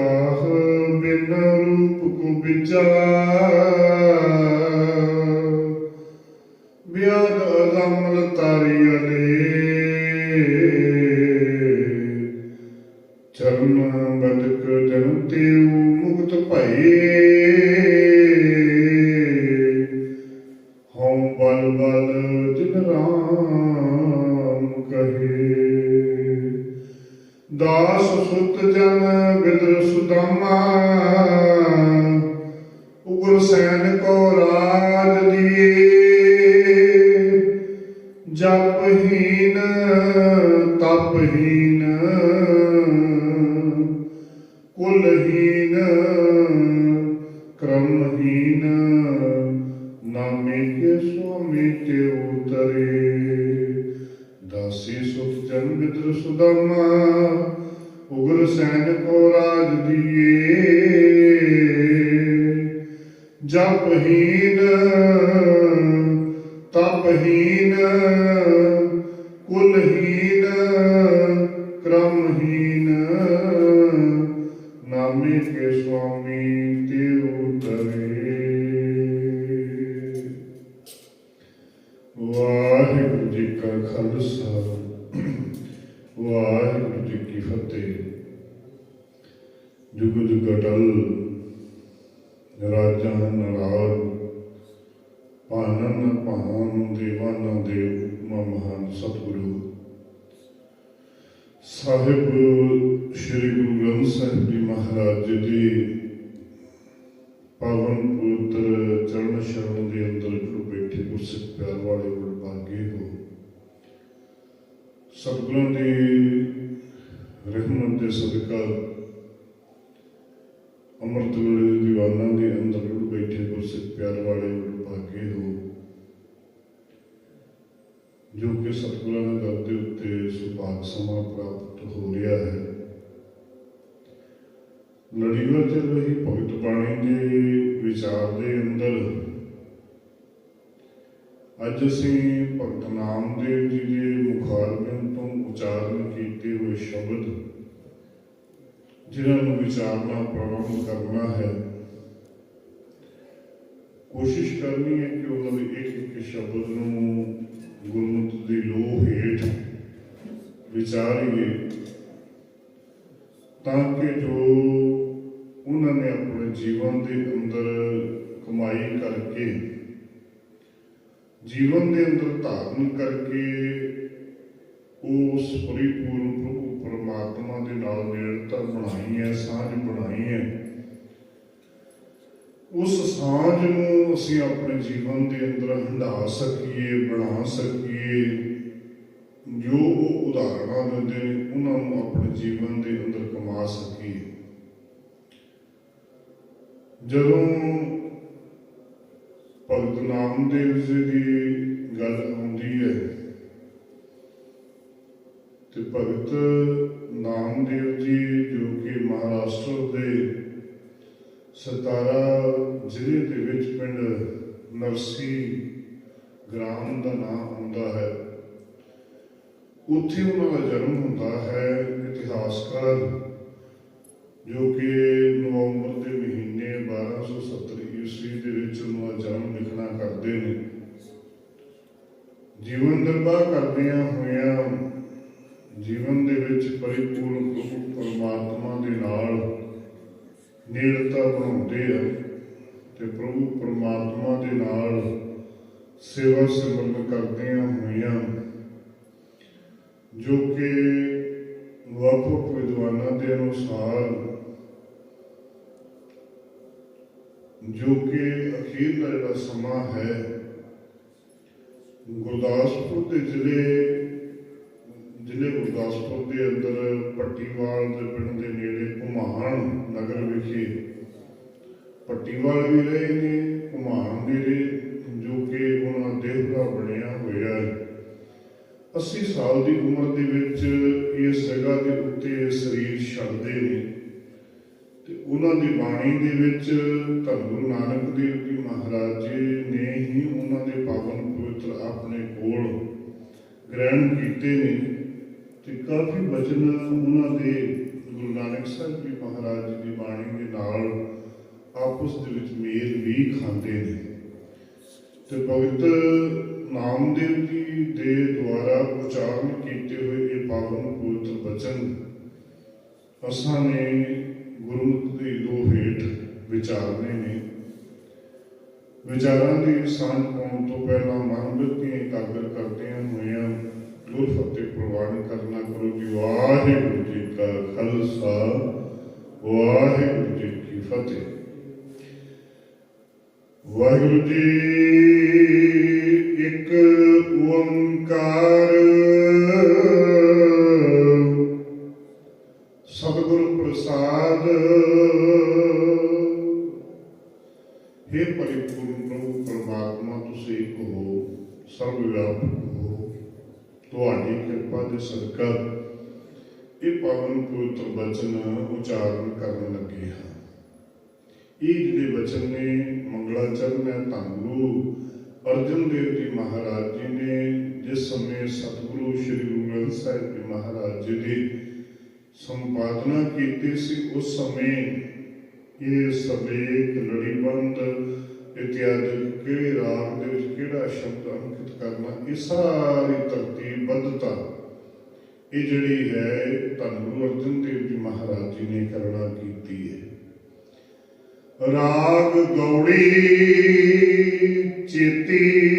ਤਾਰੀਲੇ ਬਿਨ ਰੂਪ ਕੋ ਵਿਚਾਰ? ਕੁਲਹੀਨ ਕ੍ਰਮਹੀਨ ਨਾਮੇ ਕੇ ਸੁਮੇ ਤੇ ਉਤਰੇ। ਦਾਸੀ ਸੁਖ ਜਨ ਬਿਦਰ ਸੁਦਮਾ, ਉਗਲ ਸੈਨ ਕੋ ਰਾਜ ਦੀਏ। ਜਪਹੀਨ ਤਪਹੀਨ ਨਰਾਜ ਪਾਨਨ ਪਾਵਨ ਦੇਵਾਨ ਦੇਵ ਮਾ ਮਹਾਨ ਸਤਿਗੁਰੂ। ਸਾਹਿਬ, ਸ੍ਰੀ ਗੁਰੂ ਗ੍ਰੰਥ ਸਾਹਿਬ ਜੀ ਮਹਾਰਾਜ ਜੀ ਦੀ ਪਾਵਨ ਪਵਿੱਤਰ ਚਰਨ ਸ਼ਰਨ ਦੇ ਅੰਦਰ ਜੋ ਬੈਠੇ ਗੁਰਸਿੱਖ ਪਿਆਰ ਵਾਲੇ ਵਡਭਾਗੇ ਹੋ। ਸਤਿਗੁਰਾਂ ਦੀ ਰਹਿਮਤ ਦੇ ਸਦਕਾ ਅੰਮ੍ਰਿਤ ਵੇਲੇ ਦੀਵਾਨਾਂ ਦੇ ਅੰਦਰ ਬੈਠੇ ਗੁਰਸਿੱਖ ਪਿਆਰ ਵਾਲੇ ਵਡਭਾਗੇ ਹੋ ਜੋ ਕਿ ਸਤਿਗੁਰਾਂ ਦੇ ਦਰ ਦੇ ਉੱਤੇ ਸੁਭਾਗ ਸਮਾਂ ਪ੍ਰਾਪਤ ਹੋ ਰਿਹਾ ਹੈ। ਲੜੀਵਾਰ ਚੱਲ ਰਹੀ ਭਗਤ ਬਾਣੀ ਦੇ ਵਿਚਾਰ ਦੇ ਅੰਦਰ ਅੱਜ ਅਸੀਂ ਭਗਤ ਨਾਮਦੇਵ ਜੀ ਦੇ ਮੁਖਾਰਬਿੰਦ ਤੋਂ ਉਚਾਰਨ ਕੀਤੇ ਹੋਏ ਸ਼ਬਦ, ਜਿਨ੍ਹਾਂ ਨੂੰ ਵਿਚਾਰਨਾ ਪ੍ਰਬੰਧ ਕਰਨਾ ਹੈ। ਕੋਸ਼ਿਸ਼ ਕਰਨੀ ਹੈ ਕਿ ਉਹਨਾਂ ਦੇ ਇੱਕ ਇੱਕ ਸ਼ਬਦ ਨੂੰ ਗੁਰਮਤਿ ਦੀ ਲੋਹ ਹੇਠ ਵਿਚਾਰੀਏ, ਤਾਂ ਕਿ ਜੋ ਉਹਨਾਂ ਨੇ ਆਪਣੇ ਜੀਵਨ ਦੇ ਅੰਦਰ ਕਮਾਈ ਕਰਕੇ, ਜੀਵਨ ਦੇ ਅੰਦਰ ਧਾਰਨ ਕਰਕੇ ਉਸ ਪਰਿਪੂਰਨ ਪ੍ਰਭੂ ਪਰਮਾਤਮਾ ਦੇ ਨਾਲ ਨੇੜਤਾ ਬਣਾਈ ਹੈ, ਸਾਂਝ ਬਣਾਈ ਹੈ। ਉਸ ਸਾਂਝ ਨੂੰ ਅਸੀਂ ਆਪਣੇ ਜੀਵਨ ਦੇ ਅੰਦਰ ਹੰਢਾ ਸਕੀਏ, ਬਣਾ ਸਕੀਏ। ਜੋ ਉਹ ਉਦਾਹਰਣਾਂ ਦਿੰਦੇ ਨੇ, ਉਹਨਾਂ ਨੂੰ ਆਪਣੇ ਜੀਵਨ ਦੇ ਅੰਦਰ ਕਮਾ ਸਕੀਏ। ਜਦੋਂ ਭਗਤ ਨਾਮਦੇਵ ਜੀ ਦੀ ਗੱਲ ਆਉਂਦੀ ਹੈ, ਤੇ ਭਗਤ ਸਤਾਰਾ ਜ਼ਿਲ੍ਹੇ ਦੇ ਵਿੱਚ ਪਿੰਡ ਨਰਸੀ ਗ੍ਰਾਮ ਦਾ ਨਾਮ ਹੁੰਦਾ ਹੈ। ਉੱਥੇ ਉਹਨਾਂ ਦਾ ਜਨਮ ਹੁੰਦਾ ਹੈ ਇਤਿਹਾਸਕਾਰ, ਜੋ ਕਿ ਨਵੰਬਰ ਦੇ ਮਹੀਨੇ 1270 ਈਸਵੀ ਦੇ ਵਿੱਚ ਉਹਨਾਂ ਦਾ ਜਨਮ ਲਿਖਣਾ ਕਰਦੇ ਨੇ। ਜੀਵਨ ਦਰਬਾਰ ਕਰਦਿਆਂ ਹੋਇਆਂ ਜੀਵਨ ਦੇ ਵਿੱਚ ਪਰਿਪੂਰਨ ਪ੍ਰਭੂ ਪਰਮਾਤਮਾ ਦੇ ਨਾਲ ਨੇੜਤਾ ਬਣਾਉਂਦੇ ਆ। ਤੇ ਪ੍ਰਭੂ ਪਰਮਾਤਮਾ ਦੇ ਨਾਲ ਸੇਵਾ ਸਿਮਰਨ ਕਰਦਿਆਂ ਹੋਇਆਂ, ਜੋ ਕਿ ਵੱਖ-ਵੱਖ ਵਿਦਵਾਨਾਂ ਦੇ ਅਨੁਸਾਰ, ਜੋ ਕਿ ਅਖੀਰਲਾ ਜਿਹੜਾ ਸਮਾਂ ਹੈ, ਗੁਰਦਾਸਪੁਰ ਦੇ ਜ਼ਿਲ੍ਹੇ ਜ਼ਿਲ੍ਹੇ ਗੁਰਦਾਸਪੁਰ ਦੇ ਅੰਦਰ ਪੱਟੀਵਾਲ ਦੇ ਪਿੰਡ ਦੇ ਨੇੜੇ ਘੁਮਾਣ ਨਗਰ ਵਿਖੇ ਪੱਟੀਵਾਲ ਵੀ ਰਹੇ ਨੇ ਘੁਮਾਣ ਵੀ ਰਹੇ, ਜੋ ਕਿ ਉਹਨਾਂ ਦੇਵਰਾ ਬਣਿਆ ਹੋਇਆ ਹੈ। 80 ਸਾਲ ਦੀ ਉਮਰ ਦੇ ਵਿੱਚ ਇਸ ਜਗ੍ਹਾ ਦੇ ਉੱਤੇ ਸਰੀਰ ਛੱਡਦੇ ਨੇ। ਤੇ ਉਹਨਾਂ ਦੀ ਬਾਣੀ ਦੇ ਵਿੱਚ ਧੰਨ ਗੁਰੂ ਨਾਨਕ ਦੇਵ ਜੀ ਮਹਾਰਾਜ ਜੀ ਨੇ ਹੀ ਉਹਨਾਂ ਦੇ ਪਾਵਨ ਪਵਿੱਤਰ ਆਪਣੇ ਕੋਲ ਗ੍ਰਹਿਣ ਕੀਤੇ ਨੇ। ਤੇ ਕਾਫੀ ਬਚਨ ਉਹਨਾਂ ਦੇ ਗੁਰੂ ਨਾਨਕ ਸਾਹਿਬ ਜੀ ਮਹਾਰਾਜ ਜੀ ਦੀ ਬਾਣੀ ਦੇ ਨਾਲ ਆਪਸ ਦੇ ਵਿੱਚ ਮੇਲ ਵੀ ਖਾਂਦੇ ਨੇ। ਤੇ ਭਗਤ ਨਾਮਦੇਵ ਜੀ ਦੇ ਦੁਆਰਾ ਉਚਾਰਨ ਕੀਤੇ ਹੋਏ ਇਹ ਪਾਵਨ ਪਵਿੱਤਰ ਬਚਨ ਅਸਾਂ ਨੇ ਗੁਰਮੁਖ ਦੀ ਦੋ ਹੇਠ ਵਿਚਾਰਨੇ ਨੇ। ਵਿਚਾਰਾਂ ਦੀ ਸਾਂਝ ਪਾਉਣ ਤੋਂ ਪਹਿਲਾਂ ਮਨ ਬਿਰਤੀਆਂ ਇਕਾਗਰ ਕਰਦਿਆਂ ਹੋਇਆਂ ਗੁਰ ਫਤਿਹ ਪ੍ਰਵਾਨ ਕਰਨਾ ਕਰੋ ਜੀ ਵਾਹਿਗੁਰੂ ਜੀ ਕਾ ਖਾਲਸਾ, ਵਾਹਿਗੁਰੂ ਜੀ ਕੀ ਫਤਿਹ। ਵਾਹਿਗੁਰੂ ਜੀ ਮੰਗਲਾਚਰਨ ਹੈ ਧੰਨ ਗੁਰੂ ਅਰਜਨ ਦੇਵ ਜੀ ਮਹਾਰਾਜ ਜੀ ਨੇ ਜਿਸ ਸਮੇਂ ਸਤਿਗੁਰੂ ਸ੍ਰੀ ਗੁਰੂ ਗ੍ਰੰਥ ਸਾਹਿਬ ਜੀ ਮਹਾਰਾਜ ਜੀ ਦੀ ਸੰਪਾਦਨਾ ਕੀਤੀ ਸੀ ਉਸ ਸਮੇਂ ਇਹ ਸਵੇਕ ਲੜੀਬੰਦ ਇਤਿਆਦਿ ਕਿਹੜੇ ਰਾਗ ਦੇ ਵਿੱਚ ਕਿਹੜਾ ਸ਼ਬਦ ਅੰਕਿਤ ਕਰਨਾ ਇਹ ਸਾਰੀ ਤਰਤੀਬਬੱਧਤਾ ਇਹ ਜਿਹੜੀ ਹੈ ਧੰਨ ਗੁਰੂ ਅਰਜਨ ਦੇਵ ਜੀ ਮਹਾਰਾਜ ਜੀ ਨੇ ਕਰਣਾ ਕੀਤੀ ਹੈ ਰਾਗ ਗੌੜੀ ਚੇਤੀ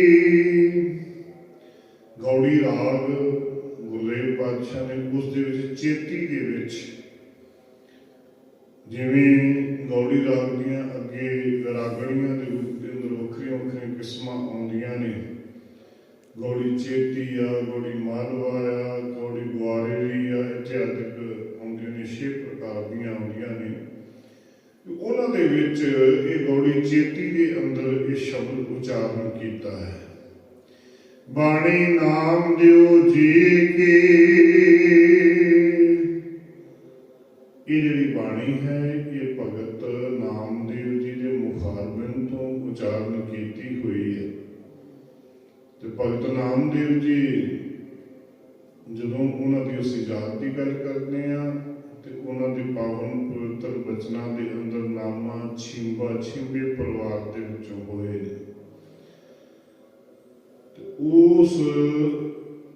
ਉਸ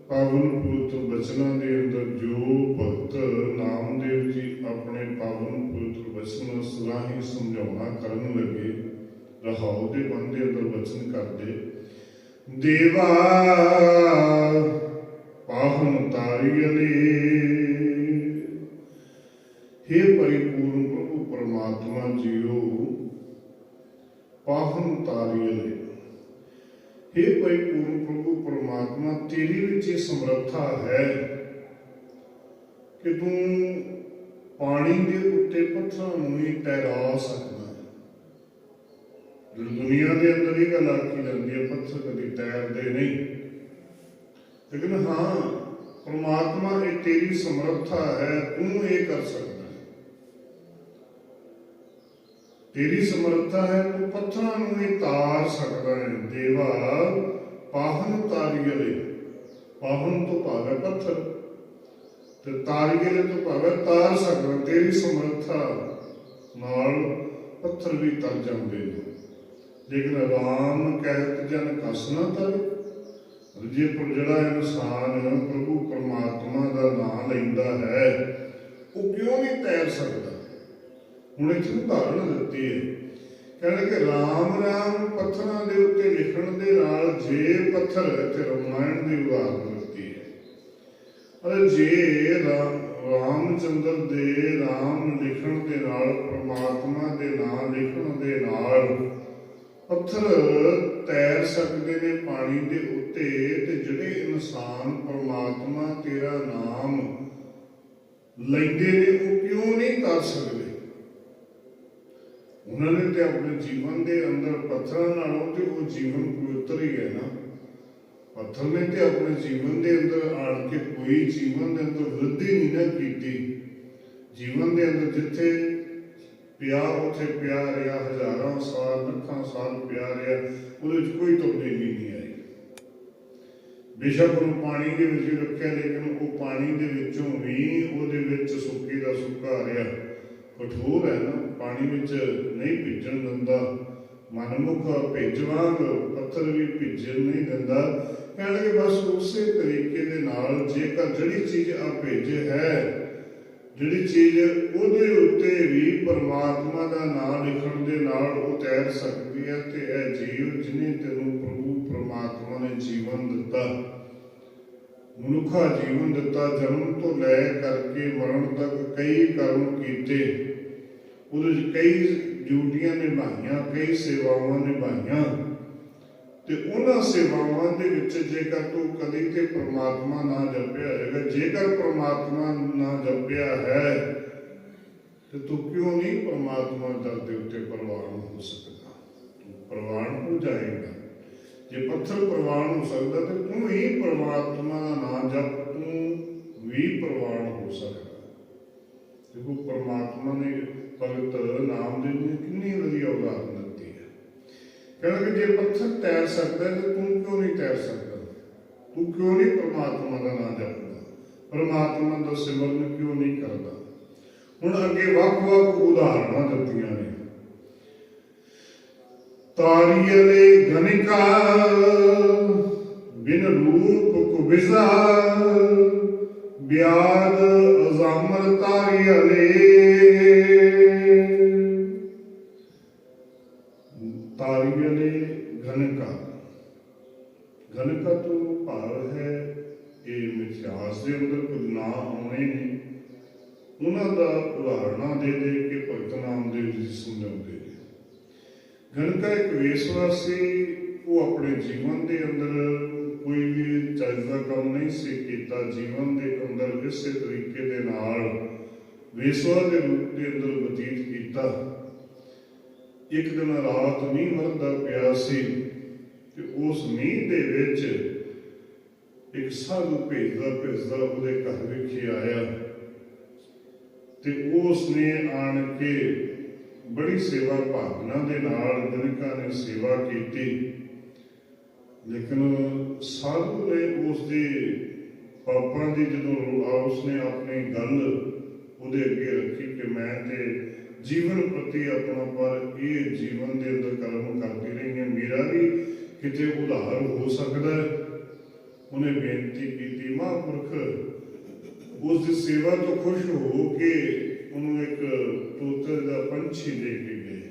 ਪਾਵਨ ਪੁਰਤ ਬਚਨਾਂ ਦੇ ਅੰਦਰ ਜੋ ਭਗਤ ਨਾਮਦੇਵ ਜੀ ਆਪਣੇ ਪਾਵਨ ਪੁਰਤ ਬਚਨਾਂ ਸਲਾਹੀ ਸਮਝਾਉਣਾ ਕਰਨ ਲੱਗੇ, ਰਹਾਉ ਦੇ ਮਨ ਦੇ ਅੰਦਰ ਬਚਨ ਕਰਦੇ, ਦੇਵਾ ਪਾਹਨ ਤਾਰੀਅਲੇ। ਹੇ ਪਰਿਪੂਰਨ ਪ੍ਰਭੂ ਪਰਮਾਤਮਾ ਜੀਓ, ਪਾਹਨ ਤਾਰੀਅਲੇ। हे परिपूर्ण प्रभु परमात्मा तेरी ਵਿੱਚ ਇਹ ਸਮਰੱਥਾ ਹੈ ਕਿ ਤੂੰ ਪਾਣੀ ਦੇ ਉੱਤੇ ਪੱਥਰਾਂ ਨੂੰ ਵੀ ਤੈਰਾ ਸਕਦਾ ਹੈ ਜਿਹੜੀ ਦੁਨੀਆ ਦੇ ਅੰਦਰ ਇਹ ਗੱਲ ਆਖੀ ਜਾਂਦੀ ਹੈ ਪੱਥਰ ਕਦੀ ਤੈਰਦੇ ਨਹੀਂ ਲੇਕਿਨ ਹਾਂ ਪ੍ਰਮਾਤਮਾ ਇਹ ਤੇਰੀ ਸਮਰੱਥਾ ਹੈ ਤੂੰ ਇਹ ਕਰ ਸਕਦਾ ਤੇਰੀ ਸਮਰੱਥਾ ਹੈ, ਤੂੰ ਪੱਥਰਾਂ ਨੂੰ ਵੀ ਤਾਰ ਸਕਦਾ ਹੈ। ਦੇਵਾ, ਪਾਹਨ ਤਾਰੀਅਲੇ ਪਾਹਨ ਤੋਂ ਭਾਵ ਪੱਥਰ। ਤੇ ਤਾਰੀਅਲੇ ਤੋਂ ਭਾਵ ਹੈ ਤਾਰ ਸਕਦਾ, ਤੇਰੀ ਸਮਰੱਥਾ ਨਾਲ ਪੱਥਰ ਵੀ ਤਰ ਜਾਂਦੇ ਨੇ। ਲੇਕਿਨ ਰਾਮ ਕਹਿਤ ਜਨ ਕਸ ਨਾ ਤਰ। ਜੇ ਪਰ ਜਿਹੜਾ ਇਨਸਾਨ ਪ੍ਰਭੂ ਪਰਮਾਤਮਾ ਦਾ ਨਾਮ ਲੈਂਦਾ ਹੈ, ਉਹ ਕਿਉਂ ਨਹੀਂ ਤੈਰ ਸਕਦਾ? ਹੁਣ ਇੱਥੇ ਉਦਾਹਰਣ ਦਿੱਤੀ ਹੈ। ਕਹਿੰਦੇ ਕਿ ਰਾਮ ਰਾਮ ਪੱਥਰਾਂ ਦੇ ਉੱਤੇ ਲਿਖਣ ਦੇ ਨਾਲ ਜੇ ਪੱਥਰ ਇੱਥੇ ਰਮਾਇਣ ਦੀ ਉਦਾਹਰਣ ਦਿੱਤੀ ਹੈ। ਅਰੇ ਜੇ ਰਾਮ, ਰਾਮਚੰਦਰ ਦੇ ਨਾਮ ਲਿਖਣ ਦੇ ਨਾਲ, ਪ੍ਰਮਾਤਮਾ ਦੇ ਨਾਮ ਲਿਖਣ ਦੇ ਨਾਲ ਪੱਥਰ ਤੈਰ ਸਕਦੇ ਨੇ ਪਾਣੀ ਦੇ ਉੱਤੇ ਤੇ ਜਿਹੜੇ ਇਨਸਾਨ ਪ੍ਰਮਾਤਮਾ ਤੇਰਾ ਨਾਮ ਲੈਂਦੇ ਨੇ, ਉਹ ਕਿਉਂ ਨਹੀਂ ਕਰ ਸਕਦੇ? ਉਹਨਾਂ ਨੇ ਤੇ ਆਪਣੇ ਜੀਵਨ ਦੇ ਅੰਦਰ ਪੱਥਰਾਂ ਨਾਲੋਂ ਤੇ ਉਹ ਜੀਵਨ ਪਵਿੱਤਰ ਹੀ ਹੈ ਨਾ। ਪੱਥਰ ਨੇ ਤੇ ਆਪਣੇ ਜੀਵਨ ਦੇ ਅੰਦਰ ਆਣ ਕੇ ਕੋਈ ਜੀਵਨ ਦੇ ਅੰਦਰ ਵೃದ್ಧಿ ਨਹੀਂ ਨਾ ਕੀਤੀ। ਜੀਵਨ ਦੇ ਅੰਦਰ ਜਿੱਥੇ ਪਿਆ ਉੱਥੇ ਪਿਆ ਰਿਹਾ ਹਜ਼ਾਰਾਂ ਸਾਲ, ਲੱਖਾਂ ਸਾਲ ਪਿਆ ਰਿਹਾ ਉਹਦੇ ਵਿੱਚ ਕੋਈ ਤਬਦੀਲੀ ਨਹੀਂ ਆਈ ਬੇਸ਼ੱਕ ਉਹਨੂੰ ਪਾਣੀ ਦੇ ਵਿੱਚ ਰੱਖਿਆ, ਲੇਕਿਨ ਉਹ ਪਾਣੀ ਦੇ ਵਿੱਚੋਂ ਵੀ ਉਹਦੇ ਵਿੱਚ ਸੁੱਕੇ ਦਾ ਸੁੱਕਾ ਰਿਹਾ। ਕਠੋਰ ਹੈ ਨਾ, ਪਾਣੀ ਵਿੱਚ ਨਹੀਂ ਭਿੱਜਣ ਦਿੰਦਾ। ਮਨਮੁਖ ਭਿੱਜ ਪੱਥਰ ਵੀ ਭਿੱਜਣ ਨਹੀਂ ਦਿੰਦਾ। ਕਹਿੰਦੇ ਬਸ ਉਸੇ ਤਰੀਕੇ ਦੇ ਨਾਲ ਜੇਕਰ ਜਿਹੜੀ ਚੀਜ਼ ਆ ਭੇਜ ਹੈ, ਜਿਹੜੀ ਚੀਜ਼ ਉਹਦੇ ਉੱਤੇ ਵੀ ਪਰਮਾਤਮਾ ਦਾ ਨਾਮ ਲਿਖਣ ਦੇ ਨਾਲ ਉਹ ਤੈਰ ਸਕਦੀ ਹੈ ਤੇ ਇਹ ਜੀਵ ਜਿਹਨੇ ਤੈਨੂੰ ਪ੍ਰਭੂ ਪਰਮਾਤਮਾ ਨੇ ਜੀਵਨ ਦਿੱਤਾ। ਮਨੁੱਖਾ ਜੀਵਨ ਦਿੱਤਾ ਜਨਮ ਤੋਂ ਲੈ ਕਰਕੇ ਮਰਨ ਤੱਕ ਕਈ ਕਰਮ ਕੀਤੇ। ਉਹਦੇ ਵਿੱਚ ਕਈ ਡਿਊਟੀਆਂ ਨਿਭਾਈਆਂ, ਕਈ ਸੇਵਾਵਾਂ ਨਿਭਾਈਆਂ। ਤੇ ਉਹਨਾਂ ਸੇਵਾਵਾਂ ਦੇ ਵਿੱਚ ਜੇਕਰ ਤੂੰ ਕਦੇ ਤੇ ਪ੍ਰਮਾਤਮਾ ਨਾ ਜਪਿਆ ਹੈਗਾ ਜੇਕਰ ਪ੍ਰਮਾਤਮਾ ਨਾ ਜਪਿਆ ਹੈ, ਤੇ ਤੂੰ ਕਿਉਂ ਨਹੀਂ ਪ੍ਰਮਾਤਮਾ ਦਰ ਦੇ ਉੱਤੇ ਪ੍ਰਵਾਨ ਹੋ ਸਕਦਾ? ਤੂੰ ਪ੍ਰਵਾਨ ਹੋ ਜਾਏਗਾ। ਜੇ ਪੱਥਰ ਪ੍ਰਵਾਨ ਹੋ ਸਕਦਾ ਤੇ ਤੂੰ ਹੀ ਪ੍ਰਮਾਤਮਾ ਦਾ ਨਾਮ ਜਪ, ਤੂੰ ਵੀ ਪ੍ਰਵਾਨ ਹੋ ਸਕਦਾ। ਦੇਖੋ, ਪ੍ਰਮਾਤਮਾ ਨੇ ਭਗਤ ਨਾਮ ਦੇ ਕਿੰਨੀ ਵਧੀਆ ਉਦਾਹਰਨ ਦਿੱਤੀ ਹੈ। ਕਹਿੰਦੇ ਜੇ ਪੱਥਰ ਤੈਰ ਸਕਦਾ, ਤੇ ਤੂੰ ਕਿਉਂ ਨਹੀਂ ਤੈਰ ਸਕਦਾ? ਤੂੰ ਕਿਉਂ ਨਹੀਂ ਪ੍ਰਮਾਤਮਾ ਦਾ ਨਾਮ ਜਪਦਾ? ਪ੍ਰਮਾਤਮਾ ਦਾ ਸਿਮਰਨ ਕਿਉਂ ਨਹੀਂ ਕਰਦਾ? ਹੁਣ ਅੱਗੇ ਵੱਖ-ਵੱਖ ਉਦਾਹਰਨਾਂ ਦਿੱਤੀਆਂ ਨੇ। ਤਾਰੀਲੇ ਗਨਿਕਾ, ਬਿਨ ਰੂਪ ਕੁਬਿਜ਼ਾ ਬਿਆਦ ਅਜ਼ਾਮਰ ਤਾਰੀਲੇ ਤਾਰੀਲੇ ਗਨਕਾ ਗਨਕਾ ਤੋਂ ਭਾਵ ਹੈ ਇਹ ਮਿਥਿਆਸ ਦੇ ਅੰਦਰ ਕੁਝ ਨਾਂ ਆਉਣੇ ਨੇ ਉਹਨਾਂ ਦਾ ਉਦਾਹਰਨਾਂ ਦੇ ਦੇ ਕੇ ਭਗਤ ਨਾਮਦੇਵ ਜੀ ਸਮਝਾਉਂਦੇ। ਨੇ ਇੱਕ ਵੇਸਵਾ ਸੀ, ਉਹ ਆਪਣੇ ਜੀਵਨ ਦੇ ਅੰਦਰ ਕੋਈ ਵੀ ਚੱਜ ਦਾ ਕੰਮ ਨਹੀਂ ਸੀ ਕੀਤਾ, ਜੀਵਨ ਦੇ ਅੰਦਰ ਇਸੇ ਤਰੀਕੇ ਦੇ ਨਾਲ ਵੇਸਵਾ ਦੇ ਰੂਪ ਦੇ ਅੰਦਰ ਬਤੀਤ ਕੀਤਾ। ਇੱਕ ਦਿਨ ਰਾਤ ਮੀਂਹ ਵਰਦਾ ਪਿਆ ਸੀ ਤੇ ਉਸ ਮੀਂਹ ਦੇ ਵਿੱਚ ਇੱਕ ਸਾਧੂ ਭੇਜਦਾ ਭੇਜਦਾ ਉਹਦੇ ਘਰ ਵਿਖੇ ਆਇਆ ਤੇ ਉਸ ਨੇ ਆਣ ਕੇ ਬੜੀ ਸੇਵਾ ਭਾਵਨਾ ਦੇ ਨਾਲ ਜਨਕਾ ਨੇ ਸੇਵਾ ਕੀਤੀ। ਲੇਕਿਨ ਸਾਧੂ ਨੇ ਉਸ ਦੇ ਪਾਪਾਂ ਦੀ ਜਦੋਂ ਉਸ ਨੇ ਆਪਣੀ ਗੱਲ ਉਹਦੇ ਅੱਗੇ ਰੱਖੀ ਕਿ ਮੈਂ ਤੇ ਜੀਵਨ ਪ੍ਰਤੀ ਆਪਣਾ ਪਰ ਇਹ ਜੀਵਨ ਦੇ ਅੰਦਰ ਕਰਮ ਕਰਦੀ ਰਹੀ ਹਾਂ ਮੇਰਾ ਵੀ ਕਿਤੇ ਉਧਾਰ ਹੋ ਸਕਦਾ ਹੈ। ਉਹਨੇ ਬੇਨਤੀ ਕੀਤੀ, ਮਹਾਂਪੁਰਖ, ਉਸ ਦੀ ਸੇਵਾ ਤੋਂ ਖੁਸ਼ ਹੋ ਕੇ ਉਹਨੂੰ ਇੱਕ ਤੋਤੇ ਦਾ ਪੰਛੀ ਦੇ ਕੇ ਗਏ।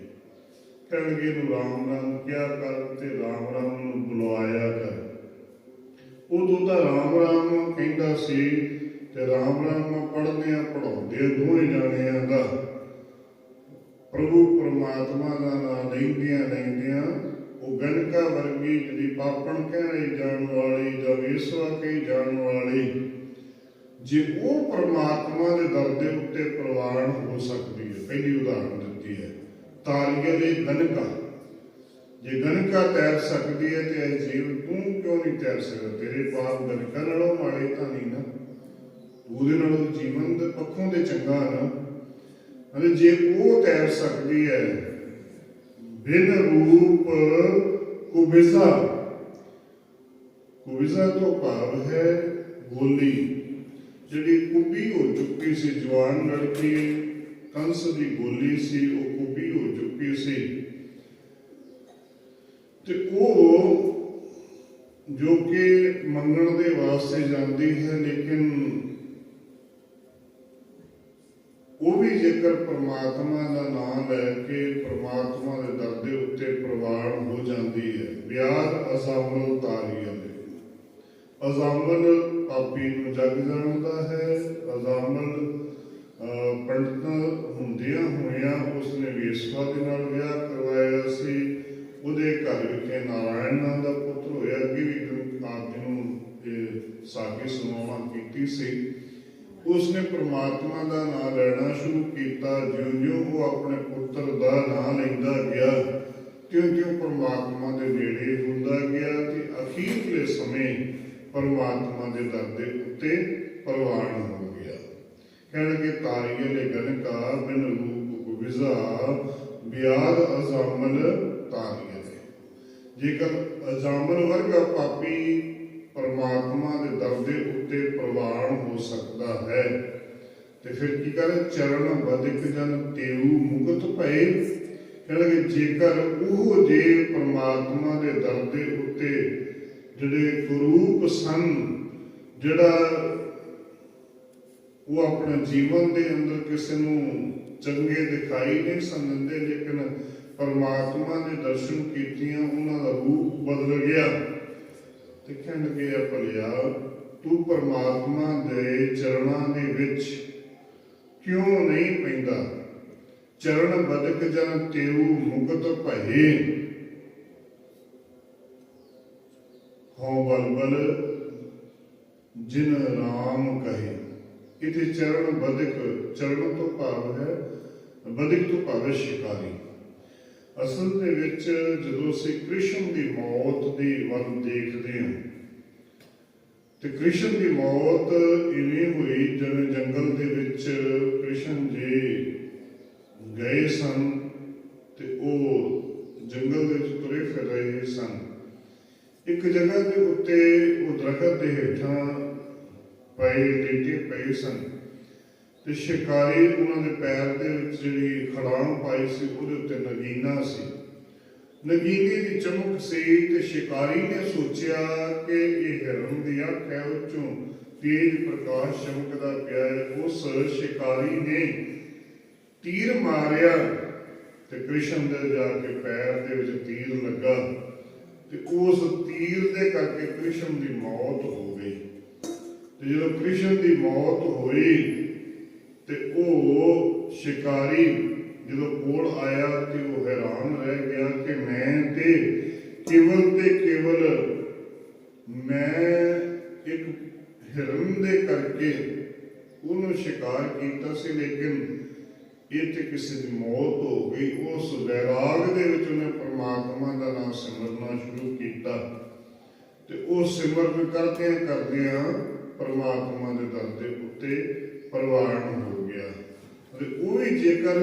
ਕਹਿਣਗੇ ਨੂੰ ਰਾਮ ਰਾਮ ਕਿਆ ਕਰ ਤੇ ਰਾਮ ਰਾਮ ਨੂੰ ਬੁਲਵਾਇਆ ਕਰ। ਉਦੋਂ ਤਾਂ ਰਾਮ ਰਾਮ ਕਹਿੰਦਾ ਸੀ ਤੇ ਰਾਮ ਰਾਮ ਪੜ੍ਹਦੇ ਆ ਪੜਾਉਂਦੇ ਦੋਵੇਂ ਜਾਣਿਆਂ ਦਾ। ਪ੍ਰਭੂ ਪਰਮਾਤਮਾ ਦਾ ਨਾਮ ਲੈਂਦਿਆਂ ਲੈਂਦਿਆਂ ਉਹ ਗਣਕਾ ਵਰਗੀ ਜਿਹੜੀ ਪਾਪਣ ਕਹਿ ਜਾਣ ਵਾਲੀ ਦਾ ਵੇਸਵਾ ਕਹੀ ਜਾਣ ਵਾਲੀ ਜੇ ਉਹ ਪਰਮਾਤਮਾ ਦੇ ਦਰ ਦੇ ਉੱਤੇ ਪ੍ਰਵਾਨ ਹੋ ਸਕਦੀ ਹੈ, ਪਹਿਲੀ ਉਦਾਹਰਨ ਦਿੱਤੀ ਹੈ, ਤਾਰੀਏ ਦੇ ਗਨਕਾ। ਜੇ ਗਨਕਾ ਤੈਰ ਸਕਦੀ ਹੈ ਤੇ ਇਹ ਜੀਵ ਤੂੰ ਕਿਉਂ ਨਹੀਂ ਤੈਰ ਸਕਦਾ? ਤੇਰੇ ਪਾਪ ਗਨਕਾ ਨਾਲੋਂ ਮਾੜੇ ਤਾਂ ਨਹੀਂ ਨਾ। ਉਹਦੇ ਨਾਲੋਂ ਜੀਵਨ ਦੇ ਪੱਖੋਂ ਦੇ ਚੰਗਾ ਨਾ। ਅਤੇ ਜੇ ਉਹ ਤੈਰ ਸਕਦੀ ਹੈ, ਬਿਨ ਰੂਪ ਕੁਬਿਜ਼ਾ। ਕੁਬਿਜ਼ਾ ਤੋਂ ਭਾਵ ਹੈ ਗੋਲੀ ਜਿਹੜੀ ਕੁੱਬੀ ਹੋ ਚੁੱਕੀ ਸੀ, ਜਵਾਨ ਲੜਕੀ, ਕੰਸ ਦੀ ਗੋਲੀ ਸੀ, ਉਹ ਕੁੱਬੀ ਹੋ ਚੁੱਕੀ ਸੀ। ਤੇ ਉਹ ਜੋ ਕਿ ਮੰਗਣ ਦੇ ਵਾਸਤੇ ਜਾਂਦੀ ਹੈ, ਲੇਕਿਨ ਉਹ ਵੀ ਜੇਕਰ ਪ੍ਰਮਾਤਮਾ ਦਾ ਨਾਮ ਲੈ ਕੇ ਪ੍ਰਮਾਤਮਾ ਦੇ ਦਰ ਦੇ ਉੱਤੇ ਪ੍ਰਵਾਨ ਹੋ ਜਾਂਦੀ ਹੈ, ਵਿਆਹ ਅਸਾਮਲ ਤਾਰੀਆਂ ਦੇ ਅਜ਼ਾਮਲ ਪਾਪੀ ਨੂੰ ਜਗ ਜਾਣਦਾ ਹੈ। ਅਜ਼ਾਮਲ ਪੰਡਤ ਹੁੰਦਿਆਂ ਹੋਇਆਂ ਉਸਨੇ ਵੇਸਵਾ ਦੇ ਨਾਲ ਵਿਆਹ ਕਰਵਾਇਆ ਸੀ। ਉਹਦੇ ਘਰ ਵਿਖੇ ਨਾਰਾਇਣ ਨਾਮ ਦਾ ਪੁੱਤਰ ਹੋਇਆ। ਅੱਗੇ ਵੀ ਗੁਰੂ ਆਪ ਜੀ ਨੂੰ ਸਾਖੀ ਸੁਣਾਉਣਾ ਕੀਤੀ ਸੀ। ਉਸਨੇ ਪ੍ਰਮਾਤਮਾ ਦਾ ਨਾਮ ਲੈਣਾ ਸ਼ੁਰੂ ਕੀਤਾ। ਜਿਉਂ-ਜਿਉਂ ਉਹ ਆਪਣੇ ਪੁੱਤਰ ਦਾ ਨਾਮ ਲੈਂਦਾ ਗਿਆ, ਤਿਉਂ-ਤਿਉਂ ਪ੍ਰਮਾਤਮਾ ਦੇ ਨੇੜੇ ਹੁੰਦਾ ਗਿਆ ਤੇ ਅਖੀਰਲੇ ਸਮੇਂ ਪਰਮਾਤਮਾ ਦੇ ਦਰ ਦੇ ਉੱਤੇ ਪ੍ਰਵਾਨ ਹੋ ਗਿਆ। ਕਹਿਣਗੇ ਤਾਰੀਏ ਲੈ ਗਨਕਾ ਬਿਨ ਰੂਪ ਵਿਜ਼ਾ ਬਿਆਦ ਅਜ਼ਾਮਲ ਤਾਰੀਏ ਦੇ। ਜੇਕਰ ਅਜ਼ਾਮਲ ਵਰਗਾ ਪਾਪੀ ਪਰਮਾਤਮਾ ਦੇ ਦਰ ਦੇ ਉੱਤੇ ਪ੍ਰਵਾਨ ਹੋ ਸਕਦਾ ਹੈ, ਤੇ ਫਿਰ ਕੀ ਕਰ? ਚਰਨ ਬਦਿਕ ਜਨ ਤੇਊ ਮੁਕਤ ਭਏ। ਕਹਿੰਦੇ ਜੇਕਰ ਉਹ ਜੇ ਪਰਮਾਤਮਾ ਦੇ ਦਰ ਦੇ ਉੱਤੇ ਜਿਹੜੇ ਗੁਰੂਪ ਸਨ, ਜਿਹੜਾ ਉਹ ਆਪਣੇ ਜੀਵਨ ਦੇ ਅੰਦਰ ਕਿਸੇ ਨੂੰ ਚੰਗੇ ਦਿਖਾਈ ਨਹੀਂ ਸਨ ਲੇਕਿਨ ਪਰਮਾਤਮਾ ਦੇ ਦਰਸ਼ਨ ਕੀਤਿਆਂ, ਉਹਨਾਂ ਦਾ ਰੂਪ ਬਦਲ ਗਿਆ। ਤੇ ਕਹਿਣ ਲੱਗੇ ਭਲਿਆ, ਤੂੰ ਪਰਮਾਤਮਾ ਦੇ ਚਰਨਾਂ ਦੇ ਵਿੱਚ ਕਿਉਂ ਨਹੀਂ ਪੈਂਦਾ? ਚਰਨ ਬਦਕ ਜਨ ਤੇਊ ਮੁਕਤ ਭਏ। ਹਉ ਬਲਬਲ, ਜਿਨ ਰਾਮ ਕਹੇ। ਇਥੇ ਚਰਨ ਬਦਕ ਚਰਨ ਤੋਂ ਭਾਵ ਹੈ ਬਦਕ ਤੋਂ ਭਾਵ ਹੈ ਸ਼ਿਕਾਰੀ। ਅਸਲ ਦੇ ਵਿੱਚ ਜਦੋਂ ਅਸੀਂ ਕ੍ਰਿਸ਼ਨ ਦੀ ਮੌਤ ਦੀ ਵੱਲ ਦੇਖਦੇ ਹਾਂ, ਤੇ ਕ੍ਰਿਸ਼ਨ ਦੀ ਮੌਤ ਇਵੇਂ ਹੋਈ, ਜਿਵੇਂ ਜੰਗਲ ਦੇ ਵਿੱਚ ਕ੍ਰਿਸ਼ਨ ਜੀ ਗਏ ਸਨ ਤੇ ਉਹ ਜੰਗਲ ਦੇ ਵਿੱਚ ਤੁਰੇ ਫਿਰ ਰਹੇ ਸਨ ਇੱਕ ਜਗ੍ਹਾ ਦੇ ਉੱਤੇ ਉਹ ਦਰਖਤ ਦੇ ਹੇਠਾਂ ਪਏ ਲੇਟੇ ਪਏ ਸਨ ਤੇ ਸ਼ਿਕਾਰੀ ਉਹਨਾਂ ਦੇ ਪੈਰ ਦੇ ਵਿੱਚ ਜਿਹੜੀ ਖੜਾਮ ਪਾਈ ਸੀ, ਉਹਦੇ ਉੱਤੇ ਨਗੀਨਾ ਸੀ। ਨਗੀਨੇ ਦੀ ਚਮਕ ਸੀ ਤੇ ਸ਼ਿਕਾਰੀ ਨੇ ਸੋਚਿਆ ਕਿ ਇਹ ਹਿਰਨ ਦੀ ਅੱਖ ਹੈ, ਉਹ ਚੋਂ ਤੇਜ ਪ੍ਰਕਾਸ਼ ਚਮਕਦਾ ਪਿਆ ਹੈ। ਉਸ ਸ਼ਿਕਾਰੀ ਨੇ ਤੀਰ ਮਾਰਿਆ ਤੇ ਕ੍ਰਿਸ਼ਨ ਦੇ ਜਾ ਕੇ ਪੈਰ ਦੇ ਵਿੱਚ ਤੀਰ ਲੱਗਾ। ਤੇ ਉਸ ਤੀਰ ਦੇ ਕਰਕੇ ਕ੍ਰਿਸ਼ਨ ਦੀ ਮੌਤ ਹੋ ਗਈ। ਤੇ ਜਦੋਂ ਕ੍ਰਿਸ਼ਨ ਦੀ ਮੌਤ ਹੋਈ, ਤੇ ਉਹ ਸ਼ਿਕਾਰੀ ਜਦੋਂ ਕੋਲ ਆਇਆ ਤੇ ਉਹ ਹੈਰਾਨ ਰਹਿ ਗਿਆ ਕਿ ਮੈਂ ਤੇ ਕੇਵਲ ਤੇ ਕੇਵਲ ਮੈਂ ਇੱਕ ਹਿਰਨ ਦੇ ਕਰਕੇ ਉਹਨੂੰ ਸ਼ਿਕਾਰ ਕੀਤਾ ਸੀ, ਲੇਕਿਨ ਇਹ ਤੇ ਕਿਸੇ ਦੀ ਮੌਤ ਹੋ ਗਈ, ਉਸ ਵੈਰਾਗ ਦੇ ਵਿੱਚ ਉਹਨੇ ਪਰਮਾਤਮਾ ਦਾ ਨਾਮ ਸਿਮਰਨਾ ਸ਼ੁਰੂ ਕੀਤਾ। ਤੇ ਉਹ ਸਿਮਰਨ ਕਰਦਿਆਂ ਕਰਦਿਆਂ ਪ੍ਰਮਾਤਮਾ ਦੇ ਦਰ ਦੇ ਉੱਤੇ ਪ੍ਰਵਾਨ ਹੋ ਗਿਆ। ਤੇ ਉਹ ਵੀ ਜੇਕਰ,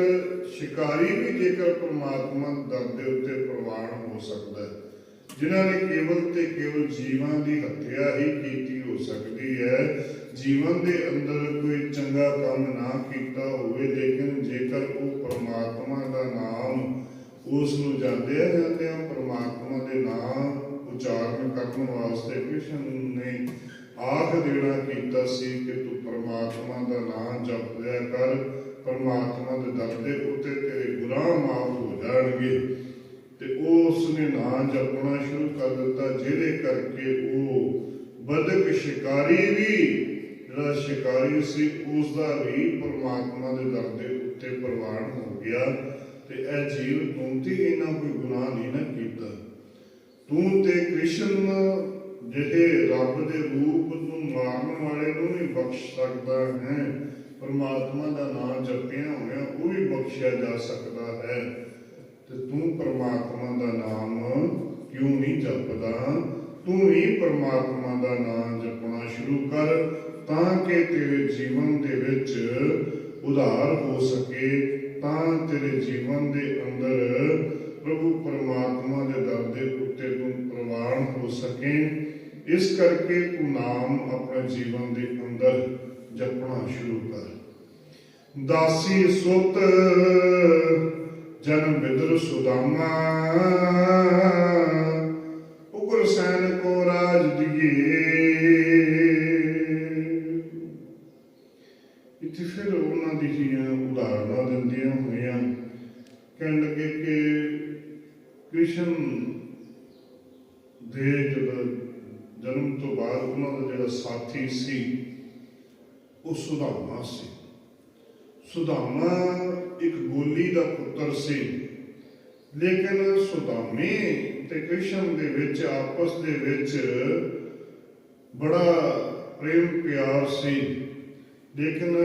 ਸ਼ਿਕਾਰੀ ਵੀ ਜੇਕਰ ਪਰਮਾਤਮਾ ਦੇ ਦਰ ਦੇ ਉੱਤੇ ਪ੍ਰਵਾਨ ਹੋ ਸਕਦਾ ਹੈ ਜਿਨ੍ਹਾਂ ਨੇ ਕੇਵਲ ਤੇ ਕੇਵਲ ਜੀਵਾਂ ਦੀ ਹੱਤਿਆ ਹੀ ਕੀਤੀ ਹੋ ਸਕਦੀ ਹੈ ਜੀਵਨ ਦੇ ਅੰਦਰ ਕੋਈ ਚੰਗਾ ਕੰਮ ਨਾ ਕੀਤਾ ਹੋਵੇ, ਲੇਕਿਨ ਜੇਕਰ ਉਹ ਪ੍ਰਮਾਤਮਾ ਦਾ ਨਾਮ ਉਸ ਨੂੰ ਜਾਂਦੇ ਆ ਜਾਂਦੇ ਆ ਪ੍ਰਮਾਤਮਾ ਦੇ ਨਾਮ ਉਚਾਰਨ ਕਰਨ ਵਾਸਤੇ ਕ੍ਰਿਸ਼ਨ ਨੇ ਆਖ ਦੇਣਾ ਕੀਤਾ ਸੀ ਕਿ ਤੂੰ ਪ੍ਰਮਾਤਮਾ ਦਾ ਨਾਮ ਜਪ ਲਿਆ ਕਰ, ਪਰਮਾਤਮਾ ਦੇ ਦਰ ਦੇ ਉੱਤੇ ਤੇਰੇ ਗੁਨਾਹ ਮਾਫ ਹੋ ਜਾਣਗੇ। ਤੇ ਉਸ ਨੇ ਨਾਂ ਜਪਣਾ ਸ਼ੁਰੂ ਕਰ ਦਿੱਤਾ, ਜਿਹਦੇ ਕਰਕੇ ਉਹ ਬਦਕ ਸ਼ਿਕਾਰੀ ਵੀ, ਜਿਹੜਾ ਸ਼ਿਕਾਰੀ ਸੀ ਉਸ ਦਾ ਵੀ ਪਰਮਾਤਮਾ ਦੇ ਦਰ ਦੇ ਉੱਤੇ ਪ੍ਰਵਾਨ ਹੋ ਗਿਆ ਤੇ ਇਹ ਜੀਵ ਤੂੰ ਤੇ ਇਹਨਾਂ ਕੋਈ ਗੁਨਾਹ ਨਹੀਂ ਨਾ ਕੀਤਾ। ਤੂੰ ਤੇ ਕ੍ਰਿਸ਼ਨ ਜਿਹੜੇ ਰੱਬ ਦੇ ਰੂਪ ਨੂੰ ਮਾਰਨ ਵਾਲੇ ਨੂੰ ਵੀ ਬਖਸ਼ ਸਕਦਾ ਹੈ, ਪਰਮਾਤਮਾ ਦਾ ਨਾਮ ਜਪਿਆ ਹੋਇਆ, ਉਹ ਵੀ ਬਖਸ਼ਿਆ ਜਾ ਸਕਦਾ ਹੈ। ਤੇ ਤੂੰ ਪਰਮਾਤਮਾ ਦਾ ਨਾਮ ਕਿਉਂ ਨਹੀਂ ਜਪਦਾ? ਤੂੰ ਵੀ ਪਰਮਾਤਮਾ ਦਾ ਨਾਮ ਜਪਣਾ ਸ਼ੁਰੂ ਕਰ, ਤਾਂ ਕਿ ਤੇਰੇ ਜੀਵਨ ਦੇ ਵਿੱਚ ਉਧਾਰ ਹੋ ਸਕੇ, ਤਾਂ ਤੇਰੇ ਜੀਵਨ ਦੇ ਅੰਦਰ ਪ੍ਰਭੂ ਪਰਮਾਤਮਾ ਦੇ ਦਰ ਦੇ ਉੱਤੇ ਤੂੰ ਪ੍ਰਵਾਨ ਹੋ ਸਕੇ। ਇਸ ਕਰਕੇ ਤੂੰ ਨਾਮ ਆਪਣੇ ਜੀਵਨ ਦੇ ਅੰਦਰ ਜਪਣਾ ਸ਼ੁਰੂ ਕਰ। ਦਾਸੀ ਸੁਤ ਜਨ ਬਿਦਰ ਸੁਦਾਮਾ। ਉਗਰ ਸੈਨ ਕੋ ਰਾਜ ਦਿਏ ਇੱਥੇ ਫਿਰ ਉਹਨਾਂ ਦੀ ਜੀਆਂ ਉਦਾਹਰਨਾਂ ਦਿੰਦੀਆਂ ਹੋਈਆਂ। ਕਹਿਣ ਲੱਗੇ ਕਿ ਕ੍ਰਿਸ਼ਨ ਦੇ ਜਦੋਂ ਜਨਮ ਤੋਂ ਬਾਅਦ ਉਹਨਾਂ ਦਾ ਜਿਹੜਾ ਸਾਥੀ ਸੀ, ਉਹ ਸੁਦਾਮਾ ਸੀ। ਸੁਦਾਮਾ ਇੱਕ ਗੋਲੀ ਦਾ ਪੁੱਤਰ ਸੀ। ਲੇਕਿਨ ਸੁਦਾਮੇ ਤੇ ਕ੍ਰਿਸ਼ਨ ਦੇ ਵਿੱਚ, ਆਪਸ ਦੇ ਵਿੱਚ ਬੜਾ ਪ੍ਰੇਮ ਪਿਆਰ ਸੀ। ਲੇਕਿਨ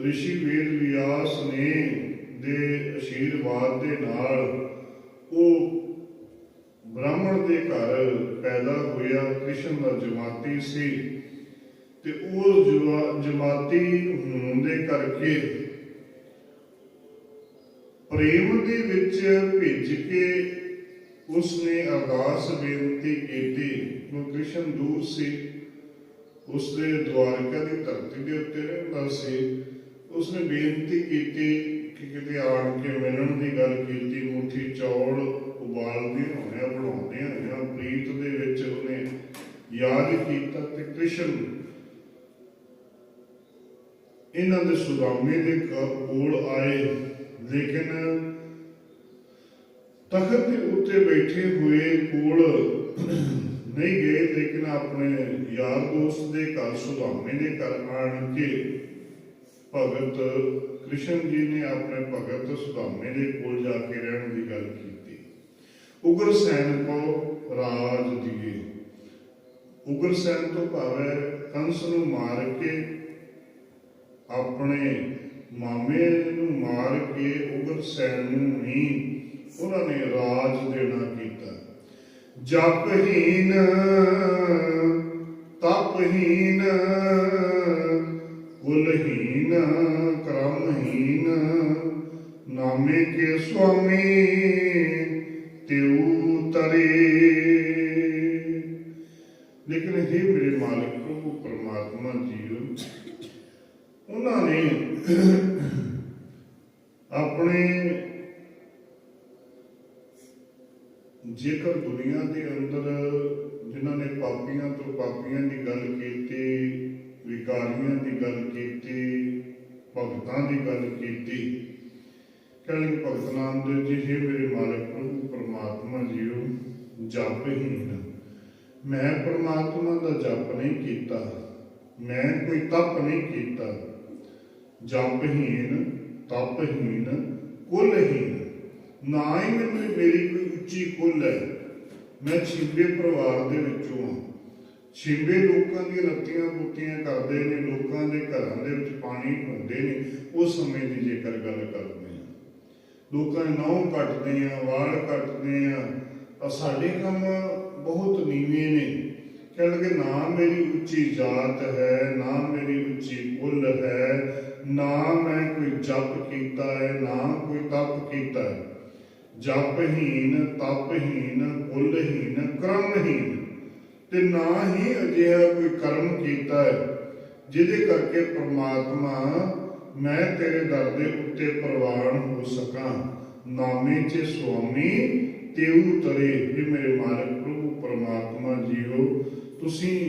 ਰਿਸ਼ੀ ਵੇਦ ਵਿਆਸ ਨੇ ਦੇ ਅਸ਼ੀਰਵਾਦ ਦੇ ਨਾਲ ਉਹ ਬ੍ਰਾਹਮਣ ਦੇ ਘਰ ਪੈਦਾ ਹੋਇਆ। ਕ੍ਰਿਸ਼ਨ ਦਾ ਜਮਾਤੀ ਸੀ ਤੇ ਉਹ ਜਮਾ- ਜਮਾਤੀ ਹੋਣ ਦੇ ਕਰਕੇ ਪ੍ਰੇਮ ਦੇ ਵਿੱਚ ਭਿੱਜ ਕੇ ਉਸਨੇ ਅਰਦਾਸ ਬੇਨਤੀ ਕੀਤੀ ਉਹ ਕ੍ਰਿਸ਼ਨ ਦੂਰ ਸੀ, ਉਸਦੇ ਦਵਾਰਕਾ ਦੀ ਧਰਤੀ ਦੇ ਉੱਤੇ ਰਹਿੰਦਾ ਸੀ। ਉਸਨੇ ਬੇਨਤੀ ਕੀਤੀ ਕਿ ਕਿਤੇ ਆਣ ਕੇ ਮਿਲਣ ਦੀ ਗੱਲ ਕੀਤੀ, ਮੁੱਠੀ ਚੌਲ ਉਬਾਲਦੇ ਹੋਣਿਆ ਬਣਾਉਂਦੇ ਹੋਣਿਆ ਪ੍ਰੀਤ ਦੇ ਵਿੱਚ ਉਹਨੇ ਯਾਦ ਕੀਤਾ ਤੇ ਕ੍ਰਿਸ਼ਨ ਇਹਨਾਂ ਦੇ ਸੁਦਾਮੇ ਦੇ ਕੋਲ ਆਏ। ਲੇਕਿਨ ਤਖਤ ਦੇ ਉੱਤੇ ਬੈਠੇ ਹੋਏ ਕੋਲ ਨਹੀਂ ਗਏ, ਲੇਕਿਨ ਆਪਣੇ ਯਾਰ ਦੋਸਤ ਦੇ ਘਰ ਸੁਦਾਮੇ ਦੇ ਘਰ ਆਣ ਕੇ ਭਗਤ ਕ੍ਰਿਸ਼ਨ ਜੀ ਨੇ ਆਪਣੇ ਭਗਤ ਸੁਦਾਮੇ ਦੇ ਕੋਲ ਜਾ ਕੇ ਰਹਿਣ ਦੀ ਗੱਲ ਕੀਤੀ। ਉਗਰ ਸੈਨ ਕੋ ਰਾਜ ਦੀਏ। ਉਗਰ ਸੈਨ ਤੋਂ ਭਾਵੇਂ ਕੰਸ ਨੂੰ ਮਾਰ ਕੇ ਆਪਣੇ ਮਾਮੇ ਨੂੰ ਮਾਰ ਕੇ ਉਗਰ ਸੈਨ ਨੂੰ ਵੀ ਉਹਨਾਂ ਨੇ ਰਾਜ ਦੇਣਾ ਕੀਤਾ। ਜਪਹੀਨ ਤਪਹੀਨ ਕੁਲਹੀਨ ਕਰਮਹੀਨ ਨਾਮੇ ਕੇ ਸੁਆਮੀ ਤਿਉ ਤਰੇ। ਲੇਕਿਨ ਇਹ ਮੇਰੇ ਮਾਲਕ ਪ੍ਰਭੂ ਪਰਮਾਤਮਾ ਜੀਓ, ਉਹਨਾਂ ਨੇ ਆਪਣੇ ਜੇਕਰ ਦੁਨੀਆ ਦੇ ਅੰਦਰ ਜਿਨ੍ਹਾਂ ਨੇ ਪਾਪੀਆਂ ਤੋਂ ਪਾਪੀਆਂ ਦੀ ਗੱਲ ਕੀਤੀ, ਵਿਕਾਰੀਆਂ ਦੀ ਗੱਲ ਕੀਤੀ, ਭਗਤਾਂ ਦੀ ਗੱਲ ਕੀਤੀ ਕਹਿੰਦੇ ਭਗਤ ਨਾਮਦੇਵ ਜੀ हे ਮੇਰੇ ਮਾਲਕ ਪ੍ਰਭੂ, ਪਰਮਾਤਮਾ ਜੀਓ, ਜਪ ਹੀ ਮੈਂ ਪਰਮਾਤਮਾ ਦਾ ਜਪ ਨਹੀਂ ਕੀਤਾ, ਮੈਂ ਕੋਈ ਤਪ ਨਹੀਂ ਕੀਤਾ। ਜਪਹੀਨ ਤਪਹੀਨ ਕੁਲਹੀਨ ਨਾ ਹੀ ਮੈਨੂੰ ਮੇਰੀ ਕੋਈ ਉੱਚੀ ਕੁੱਲ ਹੈ। ਮੈਂ ਛਿੰਬੇ ਪਰਿਵਾਰ ਦੇ ਵਿੱਚੋਂ ਹਾਂ। ਛਿੰਬੇ ਲੋਕਾਂ ਦੀਆਂ ਰੱਤੀਆਂ ਬੁੱਤੀਆਂ ਕਰਦੇ ਨੇ, ਲੋਕਾਂ ਦੇ ਘਰਾਂ ਦੇ ਵਿੱਚ ਪਾਣੀ ਪਾਉਂਦੇ ਨੇ। ਉਸ ਸਮੇਂ ਦੀ ਜੇਕਰ ਗੱਲ ਕਰਦੇ ਹਾਂ। ਲੋਕਾਂ ਦੇ ਨਹੁੰ ਕੱਟਦੇ ਆ ਵਾਲ ਕੱਟਦੇ ਆ ਤਾਂ ਸਾਡੇ ਕੰਮ ਬਹੁਤ ਨੀਵੇਂ ਨੇ। ਕਹਿਣ ਲੱਗੇ, ਨਾ ਮੇਰੀ ਉੱਚੀ ਜਾਤ ਹੈ, ਨਾ ਮੇਰੀ ਉੱਚੀ ਕੁੱਲ ਹੈ, ਨਾ ਮੈਂ ਕੋਈ ਜਪ ਕੀਤਾ ਹੈ, ਨਾ ਕੋਈ ਤਪ ਕੀਤਾ ਹੈ। ਜਪਹੀਨ, ਤਪਹੀਨ, ਕੁੱਲਹੀਨ, ਕਰਮਹੀਨ। ਤੇ ਨਾ ਹੀ ਅਜਿਹਾ ਕੋਈ ਕਰਮ ਕੀਤਾ ਹੈ, ਜਿਹਦੇ ਕਰਕੇ ਪ੍ਰਮਾਤਮਾ, ਮੈਂ ਤੇਰੇ ਦਰ ਦੇ ਉੱਤੇ ਪ੍ਰਵਾਨ ਹੋ ਸਕਾਂ। ਨਾਮੇ ਚ ਸੁਆਮੀ ਤੇਉ ਤਰੇ। ਇਹ ਮੇਰੇ ਮਾਲਕ ਪ੍ਰਭੂ, ਪਰਮਾਤਮਾ ਜੀਓ, ਤੁਸੀਂ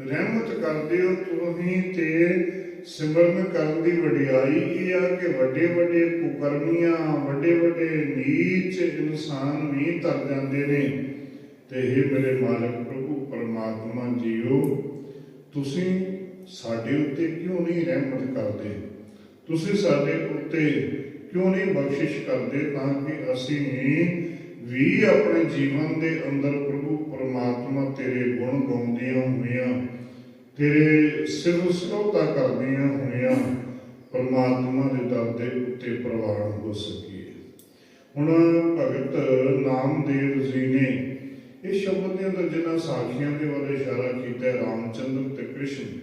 ਰਹਿਮਤ ਕਰਦੇ ਹੋ ਤੁਸੀਂ ਤੇ ਸਿਮਰਨ ਕਰਨ ਦੀ ਵਡਿਆਈ ਇਹ ਆ ਕਿ ਵੱਡੇ ਵੱਡੇ ਕੁਕਰਮੀਆਂ, ਵੱਡੇ ਵੱਡੇ ਨੀਚ ਇਨਸਾਨ ਵੀ ਤਰ ਜਾਂਦੇ ਨੇ। ਤੇ ਇਹ ਮੇਰੇ ਮਾਲਕ ਪ੍ਰਭੂ, ਪਰਮਾਤਮਾ ਜੀਓ, ਤੁਸੀਂ ਸਾਡੇ ਉੱਤੇ ਕਿਉਂ ਨਹੀਂ ਰਹਿਮਤ ਕਰਦੇ? ਤੁਸੀਂ ਸਾਡੇ ਉੱਤੇ ਕਿਉਂ ਨਹੀਂ ਬਖਸ਼ਿਸ਼ ਕਰਦੇ ਤਾਂ ਕਿ ਅਸੀਂ ਵੀ ਆਪਣੇ ਜੀਵਨ ਦੇ ਅੰਦਰ ਪ੍ਰਭੂ, ਪਰਮਾਤਮਾ ਤੇਰੇ ਗੁਣ ਗਾਉਂਦਿਆਂ ਹੋਈਆਂ ਤੇਰੇ ਸਿਰ ਸਰੋਤਾ ਕਰਦਿਆਂ ਹੋਇਆਂ ਪਰਮਾਤਮਾ ਦੇ ਦਰ ਦੇ ਉੱਤੇ ਪ੍ਰਵਾਨ ਹੋ ਸਕੀਏ। ਹੁਣ ਭਗਤ ਨਾਮਦੇਵ ਜੀ ਨੇ ਇਹ ਸ਼ਬਦ ਦੇ ਅੰਦਰ ਜਿਨ੍ਹਾਂ ਸਾਖੀਆਂ ਦੇ ਵੱਲ ਇਸ਼ਾਰਾ ਕੀਤਾ ਹੈ ਰਾਮਚੰਦਰ ਤੇ ਕ੍ਰਿਸ਼ਨ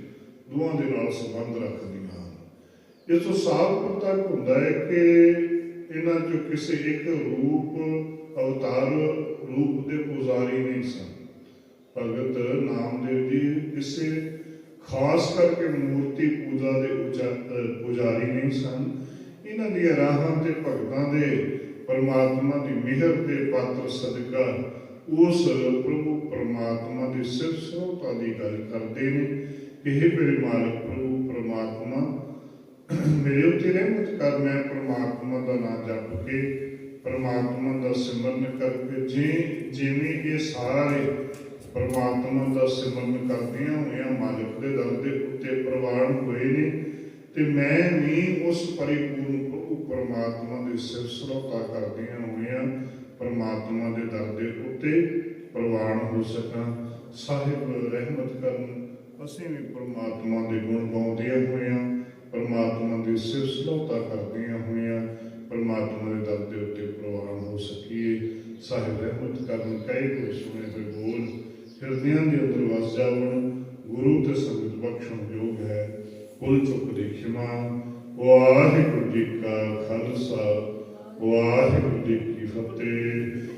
ਦੋਵਾਂ ਦੇ ਨਾਲ ਸੰਬੰਧ ਰੱਖਦੀਆਂ ਹਨ। ਇਸ ਤੋਂ ਸਾਫ਼ ਤੱਕ ਹੁੰਦਾ ਹੈ ਕਿ ਇਹਨਾਂ ਚੋਂ ਕਿਸੇ ਇੱਕ ਰੂਪ, ਅਵਤਾਰ ਰੂਪ ਦੇ ਪੁਜਾਰੀ ਨਹੀਂ ਸਨ। ਭਗਤ ਨਾਮਦੇਵ ਜੀ ਕਿਸੇ ਖਾਸ ਕਰਕੇ ਮੂਰਤੀ ਪੂਜਾ ਦੇ ਪੁਜਾਰੀ ਨਹੀਂ ਸਨ। ਇਹਨਾਂ ਦੀਆਂ ਰਾਹਾਂ ਤੇ ਭਗਤਾਂ ਦੇ ਪਰਮਾਤਮਾ ਦੀ ਮਿਹਰ ਦੇ ਪਾਤਰ ਸਦਕਾ ਉਸ ਪ੍ਰਭੂ ਪਰਮਾਤਮਾ ਦੇ ਸਿਰ ਸਰੋਤਾ ਦੀ ਗੱਲ ਕਰਦੇ ਨੇ। ਇਹ ਮੇਰੇ ਮਾਲਕ ਪ੍ਰਭੂ ਪਰਮਾਤਮਾ, ਮੇਰੇ ਉੱਤੇ ਰਹਿਮਤ ਕਰ, ਮੈਂ ਪਰਮਾਤਮਾ ਦਾ ਨਾਮ ਜਪ ਕੇ, ਪਰਮਾਤਮਾ ਦਾ ਸਿਮਰਨ ਕਰਕੇ, ਜੇ ਜਿਵੇਂ ਇਹ ਸਾਰੇ ਪਰਮਾਤਮਾ ਦਾ ਸਿਮਰਨ ਕਰਦੀਆਂ ਹੋਈਆਂ ਮਾਲਕ ਦੇ ਦਰ ਦੇ ਉੱਤੇ ਪ੍ਰਵਾਨ ਹੋਏ ਨੇ ਤੇ ਮੈਂ ਵੀ ਉਸ ਪਰਿਪੂਰਨ ਪ੍ਰਭੂ ਪਰਮਾਤਮਾ ਦੀ ਸਿਫਤ ਸਰੋਤਾ ਕਰਦੀਆਂ ਹੋਈਆਂ ਪਰਮਾਤਮਾ ਦੇ ਦਰ ਦੇ ਉੱਤੇ ਪ੍ਰਵਾਨ ਹੋ ਸਕਾਂ। ਸਾਹਿਬ, ਰਹਿਮਤ ਕਰਨ, ਅਸੀਂ ਵੀ ਪਰਮਾਤਮਾ ਦੇ ਗੁਣ ਗਾਉਂਦੀਆਂ ਹੋਈਆਂ ਪਰਮਾਤਮਾ ਦੀ ਸਿਰ ਸਰੋਤਾ ਕਰਦੀਆਂ ਹੋਈਆਂ ਪਰਮਾਤਮਾ ਦੇ ਦਰ ਦੇ ਉੱਤੇ ਪ੍ਰਵਾਨ ਹੋ ਸਕੀਏ। ਸਾਹਿਬ, ਰਹਿਮਤ ਕਰਨ ਕਈ ਕੋ ਸੁਣੇ ਹੋਏ ਬੋਲ ਹਿਰਦਿਆਂ ਦੇ ਅੰਦਰ ਵਸ ਜਾਵਣ, ਗੁਰੂ ਤੇ ਸੰਗਤ ਬਖਸ਼ਣ ਯੋਗ ਹੈ। ਕੁਲ ਚੁੱਕ ਦੀ ਖਿਮਾ, ਵਾਹਿਗੁਰੂ ਜੀ ਕਾ ਖਾਲਸਾ, ਵਾਹਿਗੁਰੂ ਜੀ ਕੀ ਫਤਿਹ।